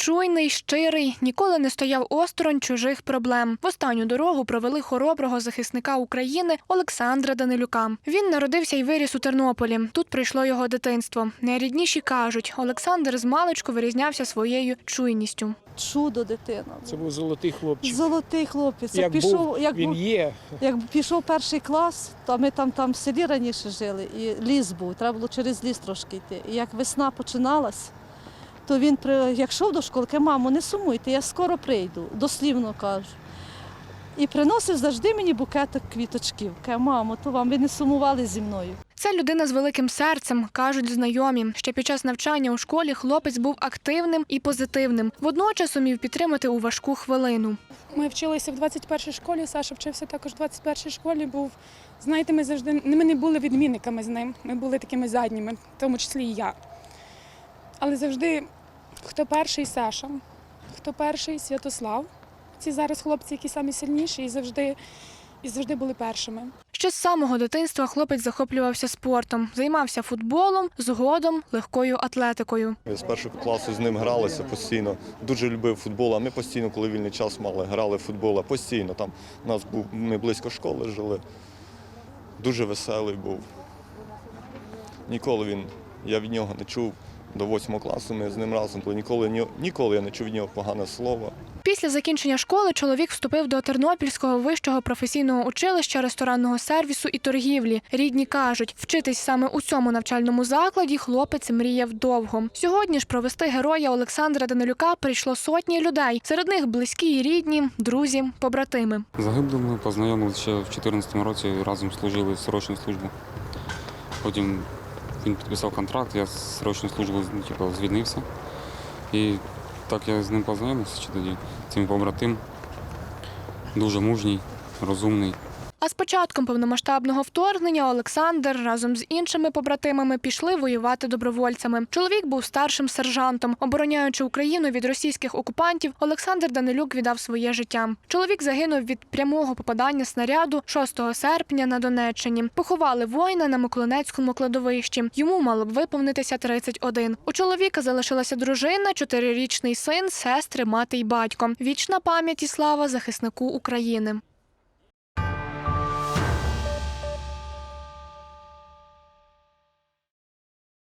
чуйний, щирий, ніколи не стояв осторонь чужих проблем. В останню дорогу провели хороброго захисника України Олександра Данилюка. Він народився і виріс у Тернополі. Тут прийшло його дитинство. Найрідніші кажуть, Олександр з маличку вирізнявся своєю чуйністю. Чудо дитина. Це був золотий хлопчик. Золотий хлопець. Як, пішов, був, як, він був- є. як пішов перший клас, то ми там, там в селі раніше жили, і ліс був, треба було через ліс трошки йти. І як весна починалась, то він при, як йшов до школи, каже, мамо, не сумуйте, я скоро прийду, дослівно кажу. І приносив завжди мені букетик квіточків. Каже, мамо, то вам ви не сумували зі мною. Це людина з великим серцем, кажуть знайомі. Ще під час навчання у школі хлопець був активним і позитивним. Водночас умів підтримати у важку хвилину. Ми вчилися в 21-й школі. Саша вчився також в 21-й школі. Був знаєте, ми завжди ми не були відмінниками з ним. Ми були такими задніми, в тому числі і я. Але завжди хто перший Саша, хто перший Святослав. Ці зараз хлопці, які самі сильніші, і завжди, і завжди були першими. Ще з самого дитинства хлопець захоплювався спортом, займався футболом, згодом легкою атлетикою. Ми з першого класу з ним гралися постійно. Дуже любив футбол. А ми постійно, коли вільний час мали, грали в футбол. А постійно там у нас був ми близько школи жили. Дуже веселий був. Ніколи він, я від нього не чув. До восьмого класу ми з ним разом були. Ніколи, ніколи я не чув від нього погане слово. Після закінчення школи чоловік вступив до Тернопільського вищого професійного училища ресторанного сервісу і торгівлі. Рідні кажуть, вчитись саме у цьому навчальному закладі хлопець мріяв довго. Сьогодні ж провести героя Олександра Данилюка прийшло сотні людей. Серед них близькі і рідні, друзі, побратими. Загиблими познайомилися ще в 2014 році, разом служили срочну службу. Потім він підписав контракт, я з срочної служби типу, звільнився. І так я з ним познайомився ще тоді. Цим побратим. Дуже мужній, розумний. А з початком повномасштабного вторгнення Олександр разом з іншими побратимами пішли воювати добровольцями. Чоловік був старшим сержантом. Обороняючи Україну від російських окупантів, Олександр Данилюк віддав своє життя. Чоловік загинув від прямого попадання снаряду 6 серпня на Донеччині. Поховали воїна на Миколинецькому кладовищі. Йому мало б виповнитися 31. У чоловіка залишилася дружина, чотирирічний син, сестри, мати й батько. Вічна пам'ять і слава захиснику України.